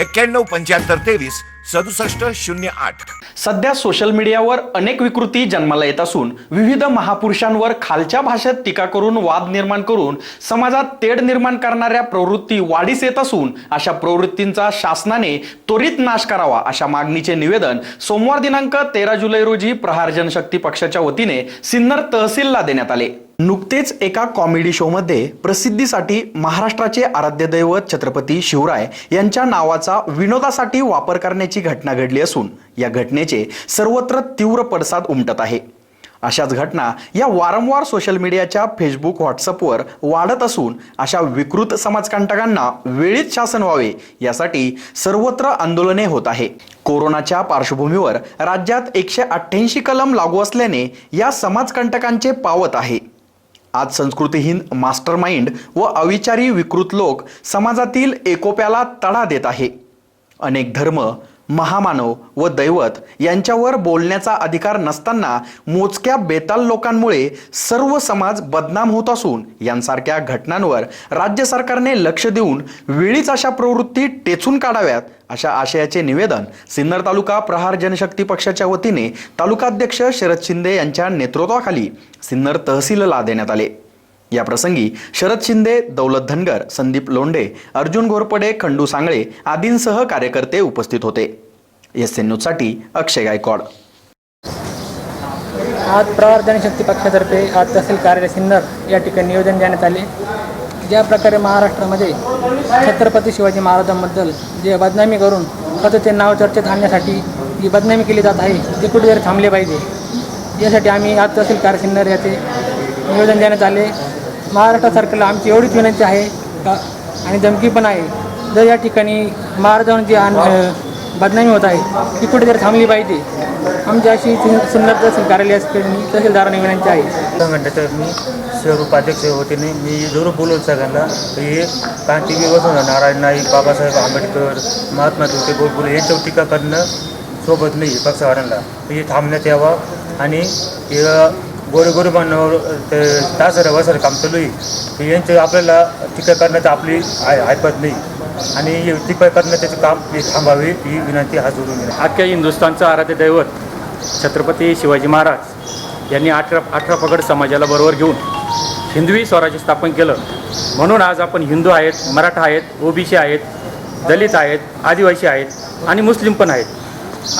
एक्क्याण्णव पंच्याहत्तर तेवीस सदुसष्ट शून्य आठ. सध्या सोशल मीडियावर अनेक विकृती जन्माला येत असून विविध महापुरुषांवर खालच्या भाषेत टीका करून वाद निर्माण करून समाजात तेढ निर्माण करणाऱ्या प्रवृत्ती वाढीस येत असून अशा प्रवृत्तींचा शासनाने त्वरित नाश करावा अशा मागणीचे निवेदन सोमवार दिनांक तेरा जुलै रोजी प्रहार जनशक्ती पक्षाच्या वतीने सिन्नर तहसीलला देण्यात आले. नुकतेच एका कॉमेडी शोमध्ये प्रसिद्धीसाठी महाराष्ट्राचे आराध्य दैवत छत्रपती शिवराय यांच्या नावाचा विनोदासाठी वापर करण्याची घटना घडली असून या घटनेचे सर्वत्र तीव्र पडसाद उमटत आहे. अशाच घटना या वारंवार सोशल मीडियाच्या फेसबुक व्हॉट्सअपवर वाढत असून अशा विकृत समाजकंटकांना वेळीच शासन व्हावे यासाठी सर्वत्र आंदोलने होत आहे. कोरोनाच्या पार्श्वभूमीवर राज्यात एकशे अठ्ठ्याऐंशी कलम लागू असल्याने या समाजकंटकांचे पावत आहे. आज संस्कृतीहीन मास्टर माइंड व अविचारी विकृत लोक समाजातील एकोप्याला तडा देत आहे. अनेक धर्म महामानव व दैवत यांच्यावर बोलण्याचा अधिकार नसताना मोजक्या बेताल लोकांमुळे सर्व समाज बदनाम होत असून यांसारख्या घटनांवर राज्य सरकारने लक्ष देऊन वेळीच अशा प्रवृत्ती टेचून काढाव्यात अशा आशयाचे निवेदन सिन्नर तालुका प्रहार जनशक्ती पक्षाच्या वतीने तालुकाध्यक्ष शरद शिंदे यांच्या नेतृत्वाखाली सिन्नर तहसीलला देण्यात आले. या प्रसंगी शरद शिंदे दौलत धनगर संदीप लोंढे अर्जुन घोरपडे खंडू सांगळे आदींसह कार्यकर्ते उपस्थित होते. एस एन न्यूजसाठी अक्षय गायकवाड. आज प्रहार जनशक्ती पक्षातर्फे आज तहसील कार्यालय सिन्नर या ठिकाणी नियोजन देण्यात आले. ज्या प्रकारे महाराष्ट्रामध्ये छत्रपती शिवाजी महाराजांबद्दल जे बदनामी करून स्वतःचे नाव चर्चेत आणण्यासाठी जी बदनामी केली जात आहे ते कुठेतरी थांबले पाहिजे. यासाठी आम्ही आज तहसील कार्य सिन्नर याचे नियोजन देण्यात आले. महाराष्ट्र सरकारला आमची एवढीच विनंती आहे का आणि धमकी पण आहे. जर या ठिकाणी महाराजांची आण बदनामी होत आहे ती कुठेतरी थांबली पाहिजे. आमची अशी सुंदर सिन्नर तहसील असते तहसीलदारांनी विनंती आहे. संघटनेच्या मी शहर उपाध्यक्ष वतीने मी जरूर बोलवलं सगळ्यांना. हे क्रांती वसंत नारायण नाईक बाबासाहेब आंबेडकर महात्मा ज्योतिबा गोडबोले यांच्यावर टीका करणं सोबत नाही पक्षवाड्यांना हे थांबण्यात यावं आणि गोरगोरिबांवर ते तासर वसर काम चालू आहे. यांचे आपल्याला टीका करण्याचं आपली आय ऐपत नाही. आणि हे टीका करणं त्याचं काम थांबावे ही विनंती हा जोडून घेणे अख्ख्या हिंदुस्थानचं आराध्य दैवत छत्रपती शिवाजी महाराज यांनी अठरा अठरा पगड समाजाला बरोबर घेऊन हिंदवी स्वराज्य स्थापन केलं. म्हणून आज आपण हिंदू आहेत मराठा आहेत ओबीसी आहेत दलित आहेत आदिवासी आहेत आणि मुस्लिम पण आहेत.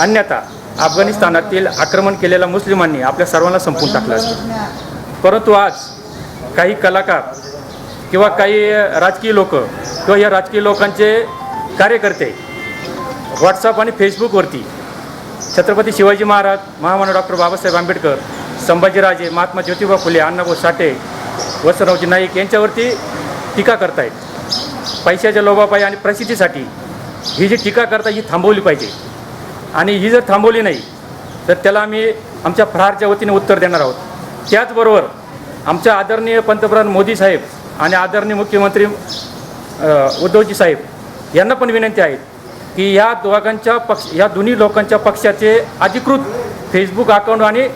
अन्यथा अफगाणिस्तानातील आक्रमण केलेल्या मुस्लिमांनी आपल्या सर्वांना संपून टाकलं असतं परंतु आज काही कलाकार किंवा काही राजकीय लोक किंवा या राजकीय लोकांचे कार्यकर्ते व्हॉट्सअप आणि फेसबुकवरती छत्रपती शिवाजी महाराज महामानव डॉक्टर बाबासाहेब आंबेडकर संभाजीराजे महात्मा ज्योतिबा फुले अण्णाभाऊ साठे वसंतरावजी नाईक यांच्यावरती टीका करतायत. पैशाच्या लोभापायी आणि प्रसिद्धीसाठी ही जी टीका करता ही थांबवली पाहिजे. आणि ही जर थांबवली नाही तर त्याला आम्ही आमच्या प्रहारच्या वतीने उत्तर देणार आहोत. त्याचबरोबर आमच्या आदरणीय पंतप्रधान मोदी साहेब आणि आदरणीय मुख्यमंत्री उद्धवजी साहेब यांना पण विनंती आहे की या दोघांच्या पक्ष या दोन्ही लोकांच्या पक्षाचे अधिकृत फेसबुक अकाउंट आणि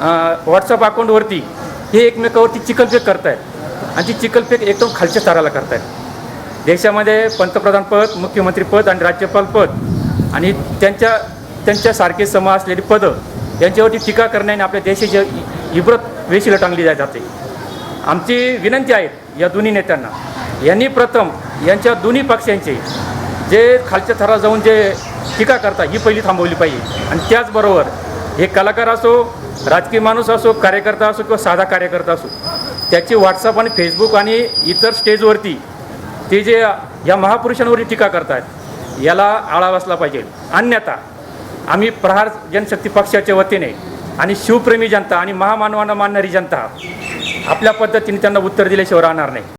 व्हॉट्सअप अकाउंटवरती हे एकमेकावरती चिकलफेक करतायत. आणि ती चिकलफेक एकदम खालच्या स्तराला करतायत. देशामध्ये पंतप्रधानपद मुख्यमंत्रीपद आणि राज्यपालपद आणि त्यांच्या त्यांच्यासारखे सम असलेली पदं यांच्यावरती टीका करण्याने आपल्या देशाची इब्रत वेशीला टांगली जाते. आमची विनंती आहे या दोन्ही नेत्यांना. यांनी प्रथम यांच्या दोन्ही पक्षांचे जे खालच्या थरात जाऊन जे टीका करता ही पहिली थांबवली पाहिजे. आणि त्याचबरोबर हे कलाकार असो राजकीय माणूस असो कार्यकर्ता असो किंवा साधा कार्यकर्ता असो त्याची व्हॉट्सअप आणि फेसबुक आणि इतर स्टेजवरती ते जे या महापुरुषांवरती टीका करतात याला आळा बसला पाहिजे. अन्यथा आम्ही प्रहार जनशक्ती पक्षाच्या वतीने आणि शिवप्रेमी जनता आणि महामानवांना मानणारी जनता आपल्या पद्धतीने त्यांना उत्तर दिल्याशिवाय राहणार नाही.